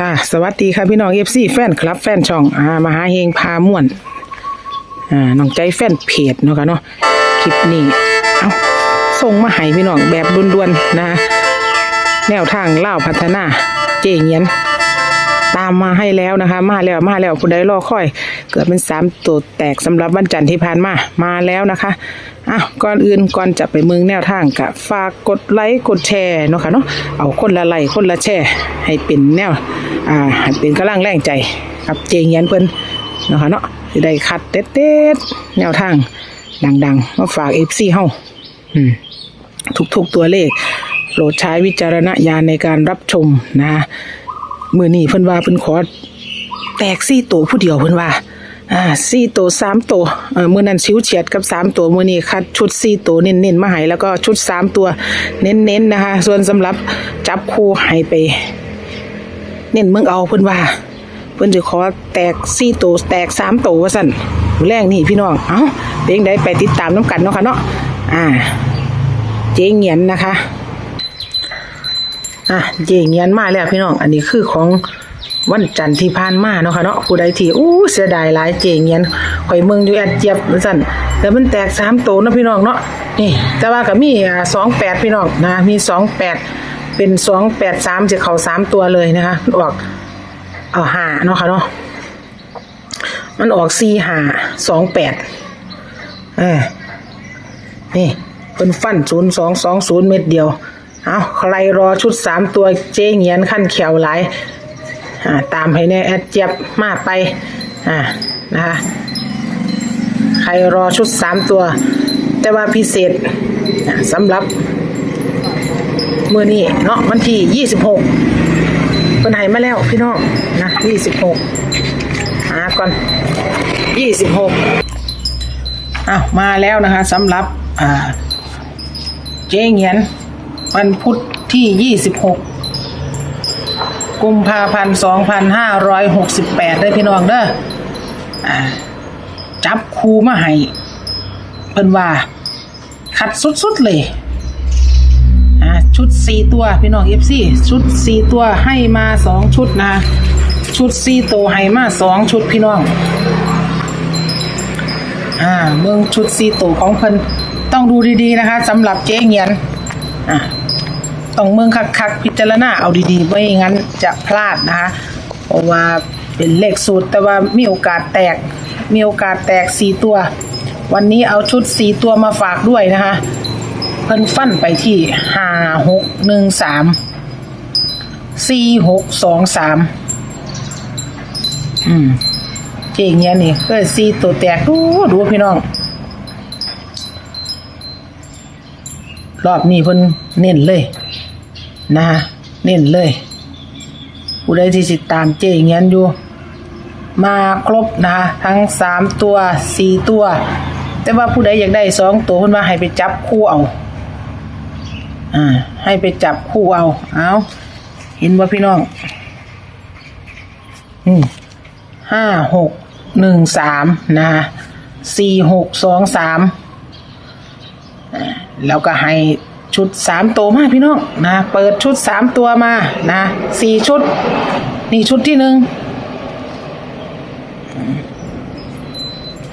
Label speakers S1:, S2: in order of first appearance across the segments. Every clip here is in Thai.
S1: ค่ะ สวัสดีค่ะพี่น้องเอฟซีแฟนคลับแฟนช่องอ่ามหาเฮงพาม่วนอ่าน้องใจแฟนเพจเนาะค่ะเนาะคลิปนี้เอาส่งมาให้พี่น้องแบบด่วนๆนะคะแนวทางเล่าพัฒนาเจเงียน ตามมาให้แล้วนะคะ มาแล้วมาแล้วผู้ใดรอคอย เกิดเป็นสามตัวแตกสำหรับวันจันทร์ที่ผ่านมามาแล้วนะคะอะก่อนอื่นก่อนจะไปเมืองแนวทางกะฝากกดไลค์กดแชร์เนาะค่ะเนาะเอาคนละไลค์คนละแชร์ให้เป็นแนวอ่าให้เป็นกำลังแรงใจกับเจงยันเพิ่นเนาะค่ะเนาะสิได้คัดเด็ดๆแนวทางดังๆมาฝากเอฟซีเฮาอืมทุกๆตัวเลขโปรดใช้วิจารณญาณในการรับชมนะ มือนี่เพิ่นว่าเพิ่นขอแตกซี่ตัวผู้เดียวเพิ่นว่าอ่าซี่ตัวสามตัวเออมือนั้นชิวเฉียดกับสามตัวมือนี้คัดชุดซี่ตัวเน้นๆมาให้แล้วก็ชุดสามตัวเน้นๆนะคะ ส่วนสำหรับจับคู่ให้ไป เน้นเมืองเอาเพิ่นว่า เพิ่นจะขอแตกซี่ตัวแตกสามตัวว่าสั่นแรกนี่พี่น้องเอ้าเด้งได้ไปติดตามน้ำกันเนาะค่ะเนาะอ่า เจเงียนนะคะ อะเจเงียนมาแล้วพี่น้อง อันนี้คือของวันจันทร์ที่ผ่านมาเนาะค่ะเนาะผู้ใดที่อู้เสียดายหลายเจเงียนข่อยเมืองอยู่แอดเจี๊ยบสั่นแต่มันแตกสามโตวนะพี่น้องเนาะนี่แต่ว่าก็มีอ่าสองแปดพี่น้องนะมีสองแปดเป็นสองแปดสามจะเข้าสามตัวเลยนะคะออกเอาหาเนาะค่ะเนาะมันออกสี่หาสองแปดเออนี่เป็นฟันศูนย์สองสองศูนย์เม็ดเดียว เอาใครรอชุดสามตัวเจ๊เงียนขั้นเขียวหลายอ่าตามให้แน่แอดเจี๊ยบมาไปอ่านะคะใครรอชุดสามตัว แต่ว่าพิเศษสำหรับเมื่อนี้เนาะวันที่ยี่สิบหกเป็นไหมาแล้วพี่น้องนะยี่สิบหกหาก่อนยี่สิบหกอ้าวมาแล้วนะคะสำหรับอ่าเจ๊เงียน วันพุธที่ 26 กุมภาพันธ์ 2568 ได้พี่น้องเด้ออจับคูมาให้เพิ่นว่าคัดสุดๆเลยชุดสี่ตัวพี่น้องเอฟซีชุดสี่ตัวให้มาสองชุดนะ ชุดสี่ตัวให้มาสองชุดพี่น้อง อ่าเมืองชุดซีตูของเพิ่นต้องดูดีๆนะคะสำหรับเจ๊เงียน อ่า ต้องเมืองคักๆพิจารณาเอาดีๆไม่งั้นจะพลาดนะคะเพราะว่าเป็นเลขสูตร แต่ว่ามีโอกาสแตก มีโอกาสแตกสี่ตัว วันนี้เอาชุดสี่ตัวมาฝากด้วยนะคะเพิ่นฟันไปที่ห้าหกหนึ่งสามสี่หกสองสามอืมเจงเนี้ยนี่ก็ซีตัวแตกดูดูพี่น้องรอบนี้เพิ่นเน้นเลย นะฮะเน้นเลยผู้ใดที่ติดตามเจงเงี้ยอยู่ มาครบนะคะทั้งสามตัวสี่ตัว แต่ว่าผู้ใดอยากได้สองตัวเพิ่นว่าให้ไปจับคู่เอาอ่าให้ไปจับคู่เอาเอาเห็นว่าพี่น้องอืมห้าหกหนึ่งสามนะคะสี่หกสองสามแล้วก็ให้ ชุดสามตัวมาพี่น้องนะเปิดชุดสามตัวมานะสี่ชุด นี่ชุดที่หนึ่ง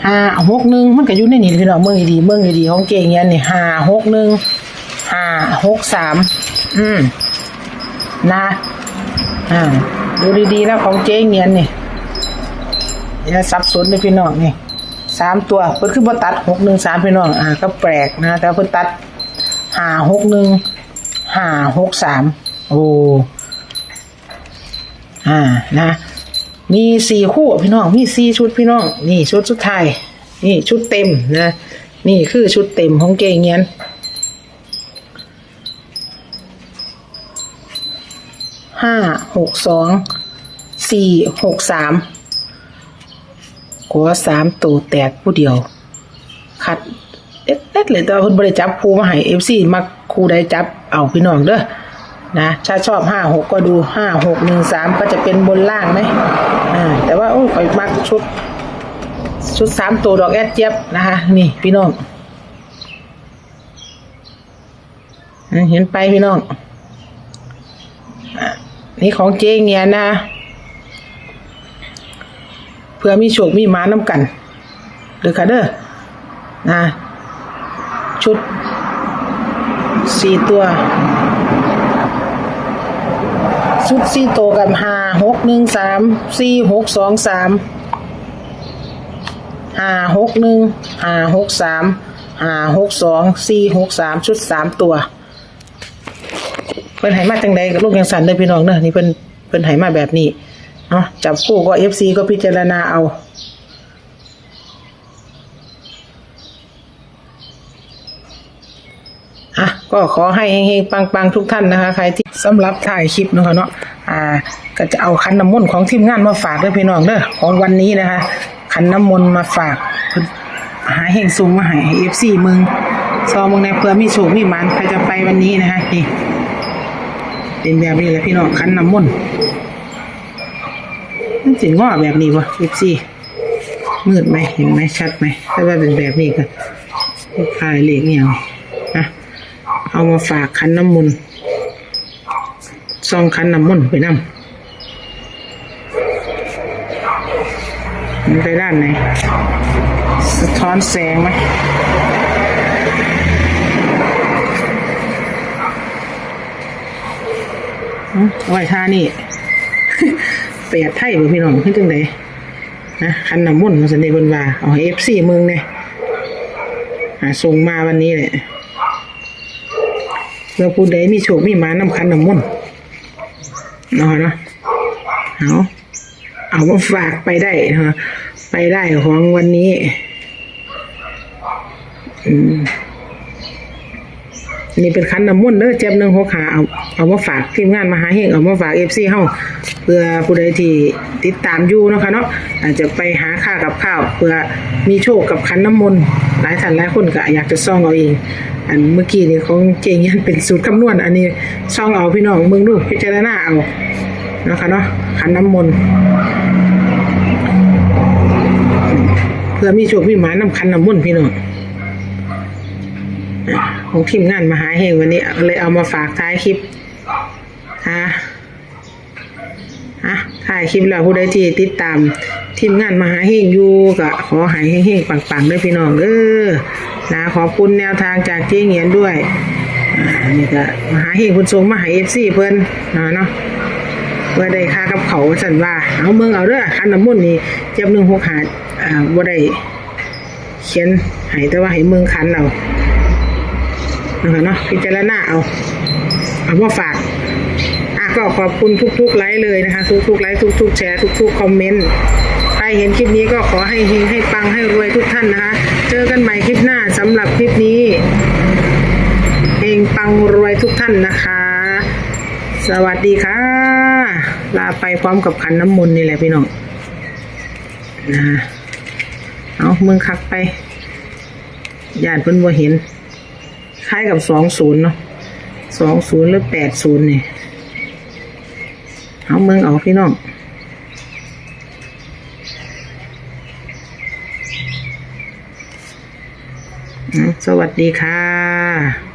S1: ห้าหกหนึ่งมันก็อยู่ในนี่พี่น้องเมืองดีเมืองดีของเก่งเงี้ยนี่ห้าหกหนึ่งห้าหกสามอืมนะอ่าดูดีๆนะของเจ๊เงี้ยนี่อย่าสับสนเลยพี่น้องนี่สามตัวเพิ่นคือบ่ตัดหกหนึ่งสามพี่น้องอ่าก็แปลกนะแต่เพิ่นตัด ห้าหกหนึ่งห้าหกสามโอ้อ่านะมีสี่คู่พี่น้องมีสี่ชุดพี่น้อง นี่ชุดสุดท้ายนี่ชุดเต็มนะ นี่คือชุดเต็มของเกงเงียนห้าหกสองสี่หกสามขอสามตัวแตกผู้เดียว คัด ล็ดๆเลยแต่ว่าเพิ่นบริจับคูมาให้เอฟซีมักครูได้จับเอาพี่น้องเด้อนะถ้าชอบห้าหกก็ดูห้าหกหนึ่งสามก็จะเป็นบนล่างไหมอ่าแต่ว่าโอ้ยมักชุด ชุดสามตัวดอกแอดเจี๊ยบนะคะ นี่พี่น้องเห็นไปพี่น้องนี่ของเจ๊เงียนะ เพื่อมีโชคมีหมาน้ำกันเด้อค่ะเด้อนะ ชุดสี่ตัว ชุดสี่ตัวกับห้าหกหนึ่งสามสี่หกสองสามห้าหกหนึ่งห้าหกสามห้าหกสองสี่หกสามชุดสามตัวเพิ่นไหมาจังใดกับลูกยังสันเด้พี่น้องเด้อนี่เพิ่นเพิ่นไหมาแบบนี้เนาะจับคู่ก็ FC ก็พิจารณาเอา อะ ก็ขอให้เฮงๆปังๆทุกท่านนะคะ ใครที่สำหรับถ่ายคลิปเนาะเนาะอ่า ก็จะเอาคันน้ำมนต์ของทีมงานมาฝากด้อพี่น้องเด้อของวันนี้นะคะคันน้ำมนต์มาฝากหาเฮงซุงมาให้เอฟซีมึงซอมึงในเพื่อมีโชคมีหมันใครจะไปวันนี้นะคะนี่เป็นแบบนี้แหละพี่น้องคันน้ำมนต์มันสิง้อแบบนี้วะเอฟซีมืดไหมเห็นไหมชัดไหมถ้าว่าเป็นแบบนี้ก็คลายเหล็กเนี่ยนะ เอามาฝากคันน้ำมนต์ซองคันน้ำมนต์ไปนำมันไปด้านไหน สะท้อนแสงไหมอืมเอาไว้ท่านี่เปียดไทยบ่พี่น้องขึ้นจังไดนะคันน้ำมนต์มาสันนิบนว่าเอาเอฟซีเมืองเนี่ยอาส่งมาวันนี้แหละ เพื่อผู้ใดมีโชคมีหมาน้ำคันน้ำมุ่นเนาะเนาะเอาเอามาฝากไปได้เนะไปได้ของวันนี้ อืม นี่เป็นคันน้ำมนต์เด้อเจ็บหนึ่งหกขาเอาเอามาฝากทีมงานมหาเฮงเอามาฝากเอฟซีเฮาเพื่อผู้ใดที่ติดตามอยู่เนาะคะเนาะอาจจะไปหาค่ากับข้าวเพื่อมีโชคกับคันน้ำมนต์หลายท่านหลายคนก็อยากจะซ่องเอาเอง อันเมื่อกี้นี่ของเจงยันเป็นสูตรคำนวณ อันนี้ซ่องเอาพี่น้องเมืองดูพิจารณาเอาเนาะคะเนาะขันน้ำมนต์เพื่อมีโชคมีหมานำคันน้ำมนต์พี่น้อง ของทีมงานมหาเฮงวันนี้เลยเอามาฝากท้ายคลิปฮะอะถ่ายคลิปแล้วผู้ใดที่ติดตามทีมงานมหาเฮงอยู่ก็ขอใหายเฮงๆปังๆด้วยพี่น้องเด้อนะขอบคุณแนวทางจากเจ๊เงียนด้วยอ่าอันนี่ก็มหาเฮงคุณทรงมหาเอฟซีเพิ่นนะเนาะเพื่อได้ค่ากับเขาสันว่าเอาเมืองเอาเด้อคันน้ำมนต์นี่เจ็บหนึ่งหกหาอ่าบ่ได้เขียนให้แต่ว่าให้เมืองคันเอา นะคะเนาะพิจารณาเอาเอามาฝากอะก็ขอบคุณทุกๆไลค์เลยนะคะ ทุกๆไลค์ทุกๆแชร์ทุกๆคอมเมนต์ใครเห็นคลิปนี้ก็ขอให้เฮงให้ปังให้รวยทุกท่านนะคะ เจอกันใหม่คลิปหน้าสำหรับคลิปนี้เฮงปังรวยทุกท่านนะคะ สวัสดีค่ะ ลาไปพร้อมกับขันน้ำมนต์นี่แหละพี่น้องนะเอาเมืองคักไปญาติเพิ่นบ่เห็น คล้ายกับสองศูนย์เนาะสองศูนย์หรือแปดศูนย์นี่เอาเมืองออกพี่น้องอืมสวัสดีค่ะ